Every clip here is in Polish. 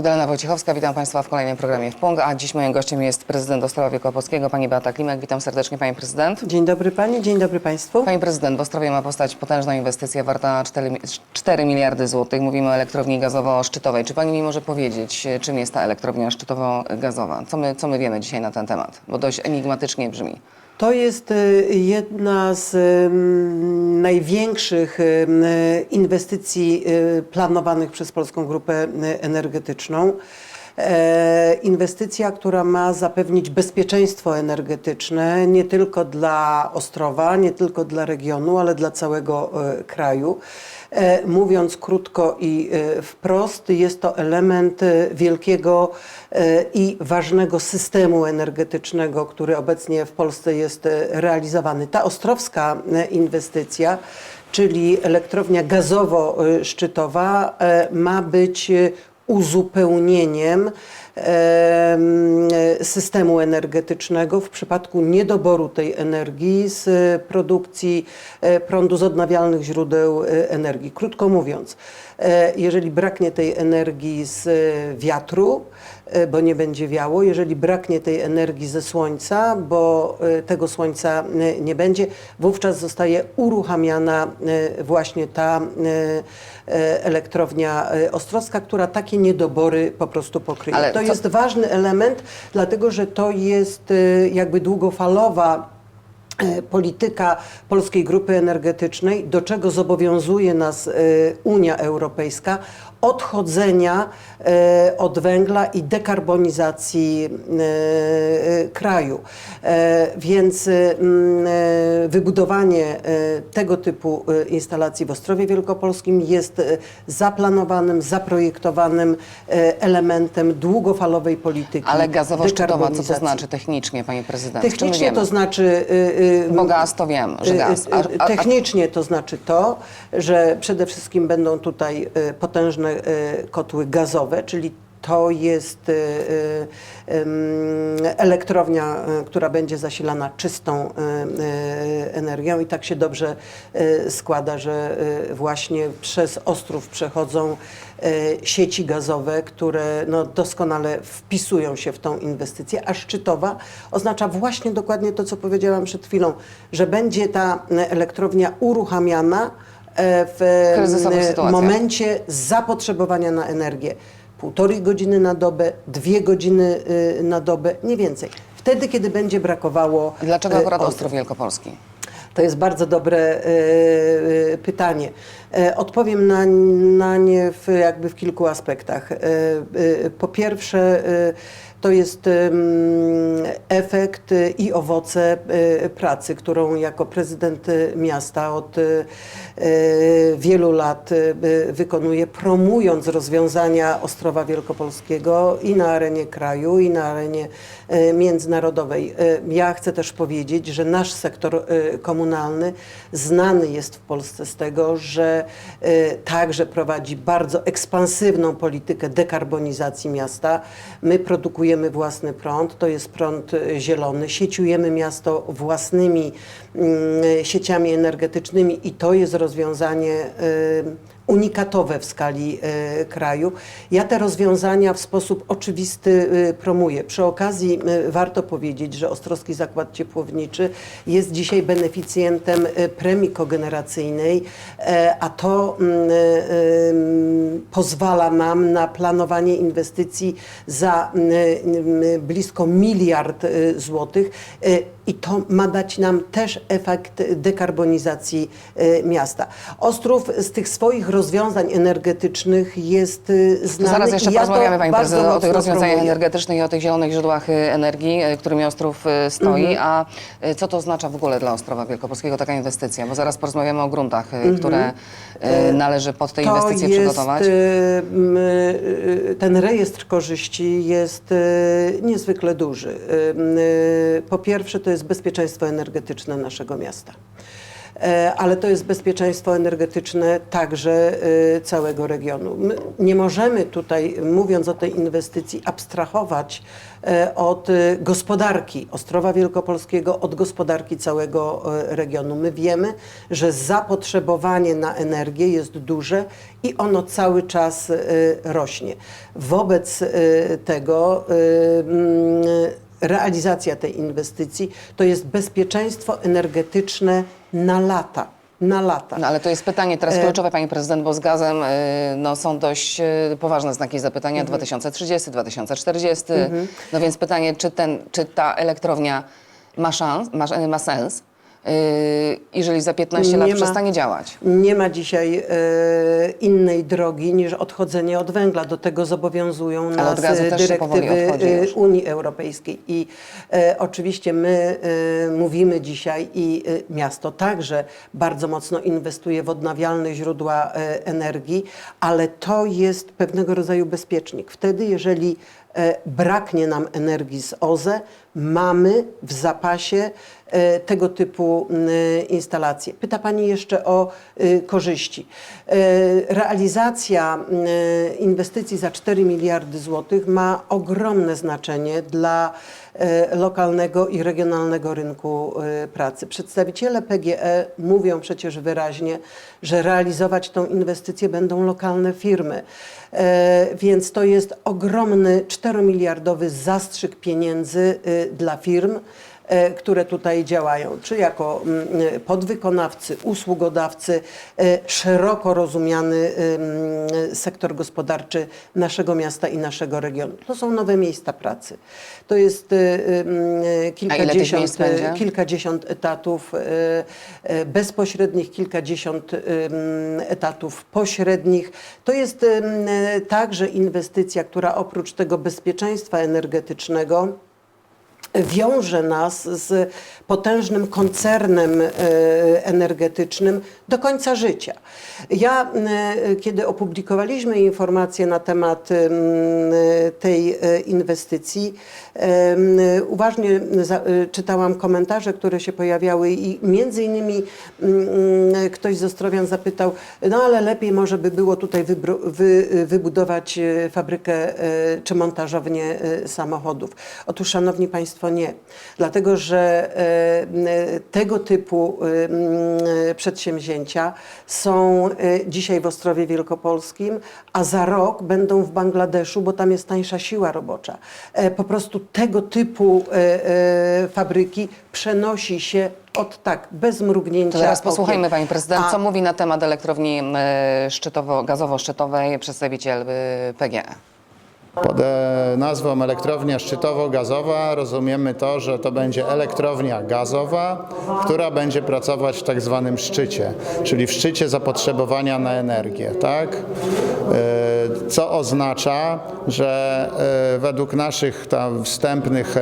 Magdalena Wojciechowska, witam Państwa w kolejnym programie w Pong, a dziś moim gościem jest prezydent Ostrowa Wielkopolskiego, pani Beata Klimek. Witam serdecznie Pani Prezydent. Dzień dobry Pani, dzień dobry Państwu. Pani Prezydent, w Ostrowie ma powstać potężna inwestycja warta 4, 4 miliardy złotych. Mówimy o elektrowni gazowo-szczytowej. Czy Pani mi może powiedzieć, czym jest ta elektrownia szczytowo-gazowa? Co my, co my wiemy dzisiaj na ten temat? Bo dość enigmatycznie brzmi. To jest y, jedna z ym, największych y, inwestycji y, planowanych przez Polską Grupę y, Energetyczną. E, Inwestycja, która ma zapewnić bezpieczeństwo energetyczne nie tylko dla Ostrowa, nie tylko dla regionu, ale dla całego e, kraju. E, Mówiąc krótko i e, wprost, jest to element e, wielkiego i ważnego systemu energetycznego, który obecnie w Polsce jest realizowany. Ta ostrowska inwestycja, czyli elektrownia gazowo-szczytowa, ma być uzupełnieniem em, systemu energetycznego w przypadku niedoboru tej energii z produkcji e, prądu z odnawialnych źródeł e, energii. Krótko mówiąc, e, jeżeli braknie tej energii z wiatru, bo nie będzie wiało, jeżeli braknie tej energii ze słońca, bo tego słońca nie będzie, wówczas zostaje uruchamiana właśnie ta elektrownia ostrowska, która takie niedobory po prostu pokryje. Ale to jest ważny element, dlatego że to jest e, jakby długofalowa e, polityka Polskiej Grupy Energetycznej, do czego zobowiązuje nas e, Unia Europejska, odchodzenia e, od węgla i dekarbonizacji e, e, kraju. Więc wybudowanie tego typu instalacji w Ostrowie Wielkopolskim jest zaplanowanym, zaprojektowanym elementem długofalowej polityki Ale gazowo-szczytowa, co to znaczy technicznie, Pani Prezydent? Technicznie to znaczy. Bo gaz to wiem, że gaz. y, y, Technicznie to znaczy to, że przede wszystkim będą tutaj potężne y, kotły gazowe, czyli to jest y, y, elektrownia, która będzie zasilana czystą energią. I tak się dobrze składa, że właśnie przez Ostrów przechodzą sieci gazowe, które no, doskonale wpisują się w tą inwestycję, a szczytowa oznacza właśnie dokładnie to, co powiedziałam przed chwilą, że będzie ta elektrownia uruchamiana w Kryzysowych y, sytuacjach. momencie zapotrzebowania na energię. Półtorej godziny na dobę, dwie godziny y, na dobę, nie więcej. Wtedy, kiedy będzie brakowało. Dlaczego y, akurat Ostrów. Ostrów Wielkopolski? To jest bardzo dobre e, e, pytanie. E, Odpowiem na, na nie w, jakby w kilku aspektach. E, e, Po pierwsze, e, to jest efekt e, i owoce e, pracy, którą jako prezydent e, miasta od wielu lat e, wykonuję, promując rozwiązania Ostrowa Wielkopolskiego i na arenie kraju, i na arenie międzynarodowej. Ja chcę też powiedzieć, że nasz sektor komunalny znany jest w Polsce z tego, że także prowadzi bardzo ekspansywną politykę dekarbonizacji miasta. My produkujemy własny prąd, to jest prąd e, zielony, sieciujemy miasto własnymi mm, sieciami energetycznymi i to jest rozwiązanie e, unikatowe w skali e, kraju. Ja te rozwiązania w sposób oczywisty e, promuję. Przy okazji e, warto powiedzieć, że Ostrowski Zakład Ciepłowniczy jest dzisiaj beneficjentem premii kogeneracyjnej, a to mm, pozwala nam na planowanie inwestycji za blisko miliard złotych. I to ma dać nam też efekt dekarbonizacji miasta. Ostrów z tych swoich rozwiązań energetycznych jest To znany. zaraz jeszcze ja porozmawiamy, Pani o tych rozwiązaniach energetycznych i o tych zielonych źródłach y, energii, y, którymi Ostrów y, stoi. Mhm. A y, co to oznacza w ogóle dla Ostrowa Wielkopolskiego taka inwestycja? Bo zaraz porozmawiamy o gruntach, y, Mhm. które y, należy pod te To inwestycje jest, przygotować. Ten rejestr korzyści jest niezwykle duży. Po pierwsze, to jest bezpieczeństwo energetyczne naszego miasta. E, ale to jest bezpieczeństwo energetyczne także e, całego regionu. My nie możemy tutaj, mówiąc o tej inwestycji, abstrahować e, od gospodarki Ostrowa Wielkopolskiego, od gospodarki całego regionu. My wiemy, że zapotrzebowanie na energię jest duże i ono cały czas rośnie. Wobec tego mm, realizacja tej inwestycji to jest bezpieczeństwo energetyczne na lata. Na lata. No ale to jest pytanie teraz kluczowe, pani prezydent, bo z gazem y, no, są dość y, poważne znaki zapytania 2030, 2040. No więc pytanie, czy, ten, czy ta elektrownia ma, szans, ma, ma sens, jeżeli za 15 Nie lat ma. przestanie działać? Nie ma dzisiaj e, innej drogi niż odchodzenie od węgla. Do tego zobowiązują nas powoli dyrektywy. Unii Europejskiej. I oczywiście my mówimy dzisiaj i miasto także bardzo mocno inwestuje w odnawialne źródła energii, ale to jest pewnego rodzaju bezpiecznik. Wtedy, jeżeli braknie nam energii z OZE, mamy w zapasie e, tego typu m, instalacje. Pyta Pani jeszcze o korzyści. E, Realizacja inwestycji za 4 miliardy złotych ma ogromne znaczenie dla e, lokalnego i regionalnego rynku e, pracy. Przedstawiciele PGE mówią przecież wyraźnie, że realizować tą inwestycję będą lokalne firmy. E, Więc to jest ogromny 4-miliardowy zastrzyk pieniędzy dla firm e, które tutaj działają, czy jako mm, podwykonawcy, usługodawcy, e, szeroko rozumiany ym, sektor gospodarczy naszego miasta i naszego regionu. To są nowe miejsca pracy. To jest ym, kilkadziesiąt, kilkadziesiąt etatów e, e, bezpośrednich, kilkadziesiąt etatów pośrednich. To jest także inwestycja, która oprócz tego bezpieczeństwa energetycznego wiąże nas z potężnym koncernem e, energetycznym do końca życia. Ja, e, kiedy opublikowaliśmy informacje na temat em, tej e, inwestycji, uważnie e, czytałam komentarze, które się pojawiały i między innymi ktoś z Ostrowian zapytał, no ale lepiej może by było tutaj wy, wybudować e, fabrykę e, czy montażownię e, samochodów. Otóż, Szanowni Państwo, nie. Dlatego, że e, tego typu e, przedsięwzięcia są e, dzisiaj w Ostrowie Wielkopolskim, a za rok będą w Bangladeszu, bo tam jest tańsza siła robocza. Po prostu tego typu fabryki przenosi się od tak, bez mrugnięcia To teraz posłuchajmy pani prezydent, A- co mówi na temat elektrowni szczytowo, gazowo-szczytowej przedstawiciel y, PGE. Pod e, nazwą elektrownia szczytowo-gazowa rozumiemy to, że to będzie elektrownia gazowa, która będzie pracować w tak zwanym szczycie, czyli w szczycie zapotrzebowania na energię, tak? E, Co oznacza, że e, według naszych tam wstępnych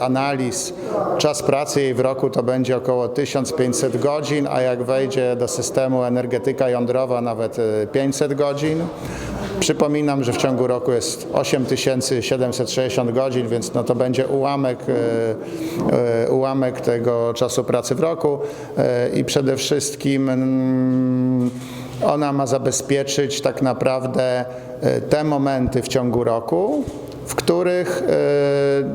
analiz czas pracy jej w roku to będzie około 1500 godzin, a jak wejdzie do systemu energetyka jądrowa nawet e, 500 godzin. Przypominam, że w ciągu roku jest 8760 godzin, więc no to będzie ułamek, e, e, ułamek tego czasu pracy w roku. E, i przede wszystkim mm, ona ma zabezpieczyć tak naprawdę te momenty w ciągu roku, w których e,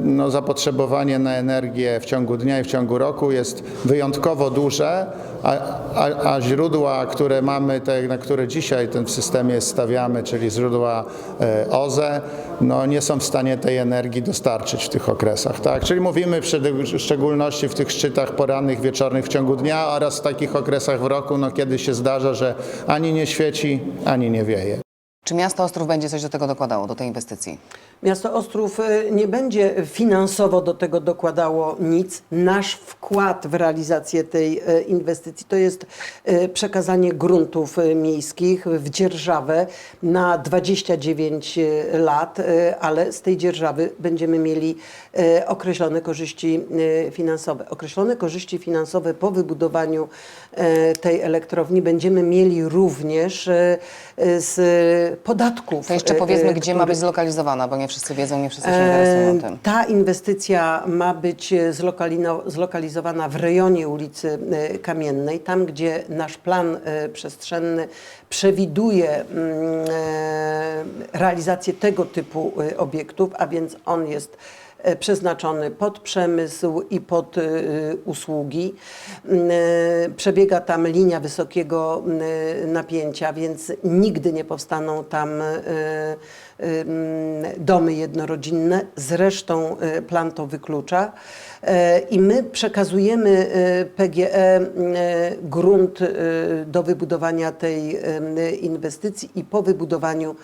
no, zapotrzebowanie na energię w ciągu dnia i w ciągu roku jest wyjątkowo duże, a, a, a źródła, które mamy, te, na które dzisiaj ten w systemie stawiamy, czyli źródła e, OZE, no, nie są w stanie tej energii dostarczyć w tych okresach. Tak? Czyli mówimy w szczeg- w szczególności w tych szczytach porannych, wieczornych w ciągu dnia oraz w takich okresach w roku, no, kiedy się zdarza, że ani nie świeci, ani nie wieje. Czy miasto Ostrów będzie coś do tego dokładało, do tej inwestycji? Miasto Ostrów e, nie będzie finansowo do tego dokładało nic. Nasz wkład w realizację tej e, inwestycji to jest e, przekazanie gruntów e, miejskich w dzierżawę na 29 lat, ale z tej dzierżawy będziemy mieli określone korzyści finansowe. Określone korzyści finansowe po wybudowaniu tej elektrowni będziemy mieli również z podatków. To jeszcze powiedzmy, e, gdzie ma być zlokalizowana, bo nie wszyscy wiedzą, nie wszyscy się interesują tym. Ta inwestycja ma być zlokalino- zlokalizowana w rejonie ulicy e, Kamiennej, tam gdzie nasz plan e, przestrzenny przewiduje mm, e, realizację tego typu e, obiektów, a więc on jest e, przeznaczony pod przemysł i pod usługi. Mm, e, Przebiega tam linia wysokiego mm, napięcia, więc nigdy nie powstaną tam domy jednorodzinne. Zresztą y, plan to wyklucza. E, I my przekazujemy y, PGE y, grunt y, do wybudowania tej y, inwestycji i po wybudowaniu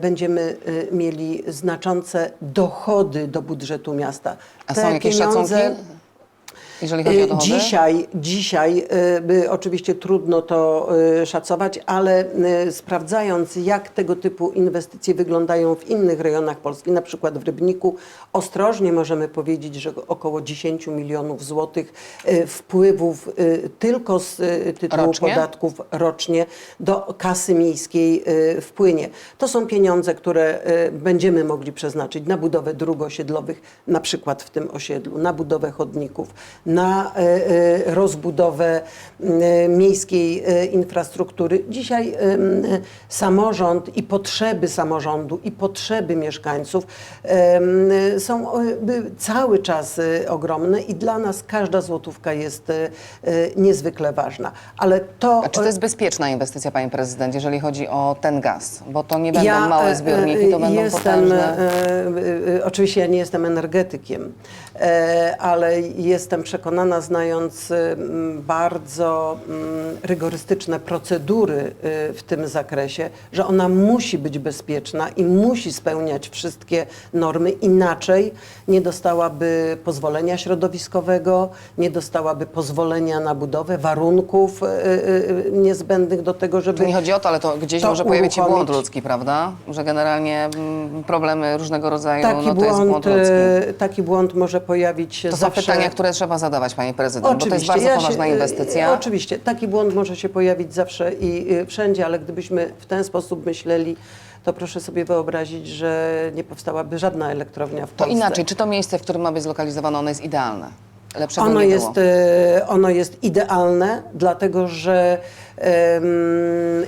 będziemy y, mieli znaczące dochody do budżetu miasta. A są jakieś szacunki, jeżeli chodzi o Y, dochody? Dzisiaj, dzisiaj y, y, oczywiście trudno to y, szacować, ale y, sprawdzając jak tego typu inwestycje wyglądają w innych rejonach Polski, na przykład w Rybniku, ostrożnie możemy powiedzieć, że około 10 milionów złotych y, wpływów y, tylko z y, tytułu Rocznie? podatków rocznie do kasy miejskiej y, wpłynie. To są pieniądze, które y, będziemy mogli przeznaczyć na budowę dróg osiedlowych, na przykład w tym osiedlu, na budowę chodników, na y, y, rozbudowę y, miejskiej infrastruktury. Dzisiaj samorząd i potrzeby samorządu i potrzeby mieszkańców są cały czas ogromne i dla nas każda złotówka jest niezwykle ważna. Ale to A czy to jest bezpieczna inwestycja, panie prezydent, jeżeli chodzi o ten gaz? Bo to nie będą małe e, zbiorniki, to e, będą jestem, potężne. e, e, Oczywiście ja nie jestem energetykiem, e, ale jestem przekonana, znając e, m, bardzo rygorystyczne procedury e, w tym zakresie, że ona musi być bezpieczna i musi spełniać wszystkie normy. Inaczej nie dostałaby pozwolenia środowiskowego, nie dostałaby pozwolenia na budowę, warunków e, niezbędnych do tego, żeby Tu nie chodzi o to, ale to gdzieś to może pojawić się błąd ludzki, prawda? Że generalnie mm, problemy różnego rodzaju, Taki, no to jest błąd, błąd ludzki. taki błąd może pojawić się To są zawsze. pytania, które trzeba zadawać, panie prezydent, bo to jest bardzo ja poważna się- e, inwestycja. Oczywiście, taki błąd może się pojawić zawsze i e, wszędzie, ale gdybyśmy w ten sposób myśleli, to proszę sobie wyobrazić, że nie powstałaby żadna elektrownia w To Polsce. inaczej, czy to miejsce, w którym ma być zlokalizowane, ono jest idealne? Lepszego Ono nie jest, było. e, ono jest idealne, dlatego że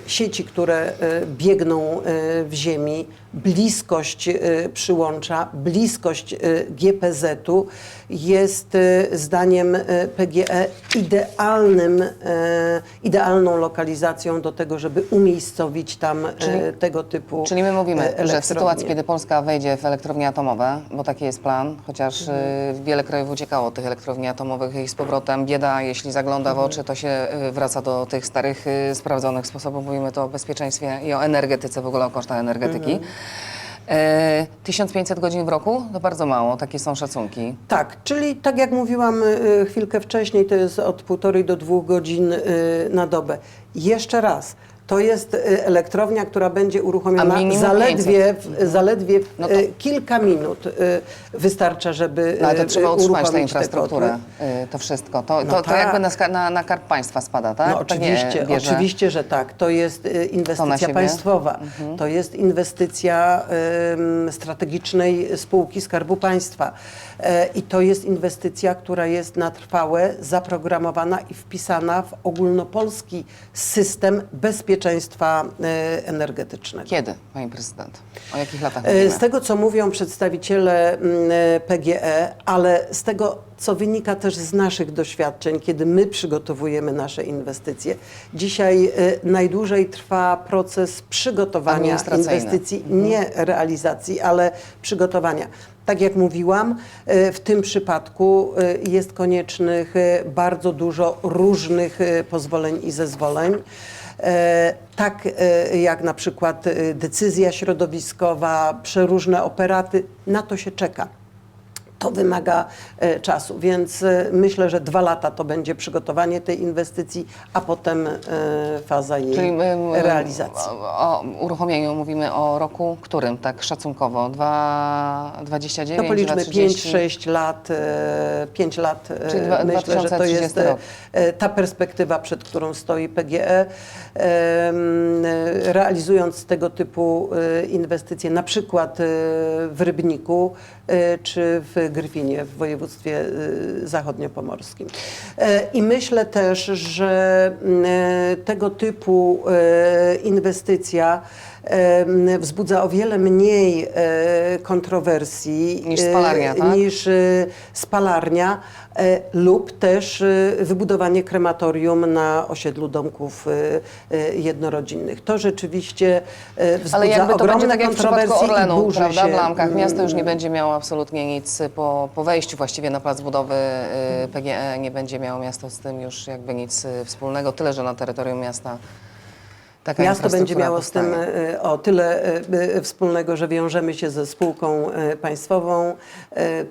sieci, które e, biegną e, w ziemi, bliskość e, przyłącza, bliskość GPZ-u jest zdaniem PGE idealnym, idealną lokalizacją do tego, żeby umiejscowić tam Czyli- tego typu Czyli my mówimy, że w sytuacji, kiedy Polska wejdzie w elektrownie atomowe, bo taki jest plan, chociaż y, wiele krajów uciekało od tych elektrowni atomowych i z powrotem bieda, jeśli zagląda w oczy, to się wraca do tych starych, y, sprawdzonych sposobów. Mówimy tu o bezpieczeństwie i o energetyce, w ogóle o kosztach energetyki. E, 1500 godzin w roku to bardzo mało, takie są szacunki. Tak, czyli tak jak mówiłam y, chwilkę wcześniej, to jest od półtorej do dwóch godzin y, na dobę. Jeszcze raz. To jest y, elektrownia, która będzie uruchomiona zaledwie, w, zaledwie No to- y, kilka minut y, wystarcza, żeby No, ale to trzeba utrzymać tę infrastrukturę, to wszystko. To, No to, to tak. jakby na, ska- na, na karb państwa spada, tak? No To oczywiście, oczywiście, że tak. To jest na inwestycja siebie? państwowa. To jest inwestycja ym, strategicznej spółki Skarbu Państwa. E, I to jest inwestycja, która jest na trwałe zaprogramowana i wpisana w ogólnopolski system bezpieczeństwa e, energetycznego. Kiedy, pani prezydent? O jakich latach E, mówimy? Z tego, co mówią przedstawiciele mm, PGE, ale z tego, co wynika też z naszych doświadczeń, kiedy my przygotowujemy nasze inwestycje, dzisiaj e, najdłużej trwa proces przygotowania inwestycji, nie realizacji, ale przygotowania. Tak jak mówiłam, w tym przypadku jest koniecznych bardzo dużo różnych pozwoleń i zezwoleń. E, Tak e, jak na przykład e, decyzja środowiskowa, przeróżne operaty, na to się czeka. To wymaga e, czasu, więc e, myślę, że dwa lata to będzie przygotowanie tej inwestycji, a potem e, faza jej Czyli my, realizacji. O, o uruchomieniu mówimy o roku którym, tak szacunkowo? Dwa- 29, To policzmy 30? 5-6 lat, 5 lat. Czyli dwa- Myślę, że to 2030 jest rok. ta perspektywa, przed którą stoi PGE. Realizując tego typu inwestycje, na przykład w Rybniku czy w Gryfinie w województwie e, zachodniopomorskim. E, I myślę też, że m, e, tego typu inwestycja wzbudza o wiele mniej e, kontrowersji Niż spalarnia, e, tak? niż e, spalarnia lub też wybudowanie krematorium na osiedlu domków jednorodzinnych. To rzeczywiście wzbudza Ale jakby to ogromne będzie tak jak w przypadku Orlenu, prawda, w Lamkach. Miasto już nie mm, będzie miało absolutnie nic po, po wejściu właściwie na plac budowy PGE, nie będzie miało miasto z tym już jakby nic wspólnego, tyle że na terytorium miasta taka Miasto będzie miało z tym e, o tyle e, e, wspólnego, że wiążemy się ze spółką państwową,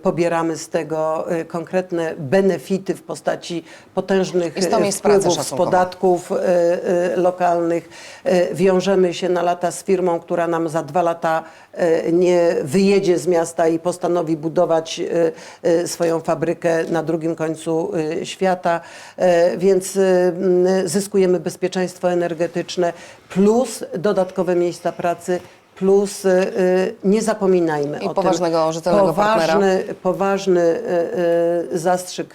pobieramy z tego konkretne benefity w postaci potężnych wpływów z podatków lokalnych. Wiążemy się na lata z firmą, która nam za dwa lata nie wyjedzie z miasta i postanowi budować swoją fabrykę na drugim końcu świata, więc zyskujemy bezpieczeństwo energetyczne plus dodatkowe miejsca pracy. Plus e, e, nie zapominajmy I o poważnego, tym. rzetelnego partnera. poważny, poważny e, e, zastrzyk,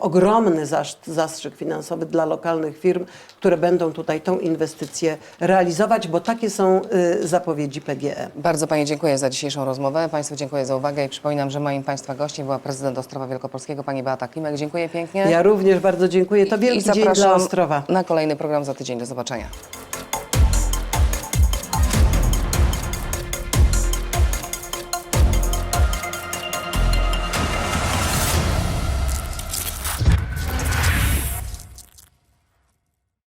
ogromny zastrzyk finansowy dla lokalnych firm, które będą tutaj tą inwestycję realizować, bo takie są zapowiedzi PGE. Bardzo Pani dziękuję za dzisiejszą rozmowę. Państwu dziękuję za uwagę i przypominam, że moim Państwa gościem była prezydent Ostrowa Wielkopolskiego, Pani Beata Klimek. Dziękuję pięknie. Ja również bardzo dziękuję. To I wielki dzień zapraszam dla Ostrowa. na kolejny program za tydzień. Do zobaczenia.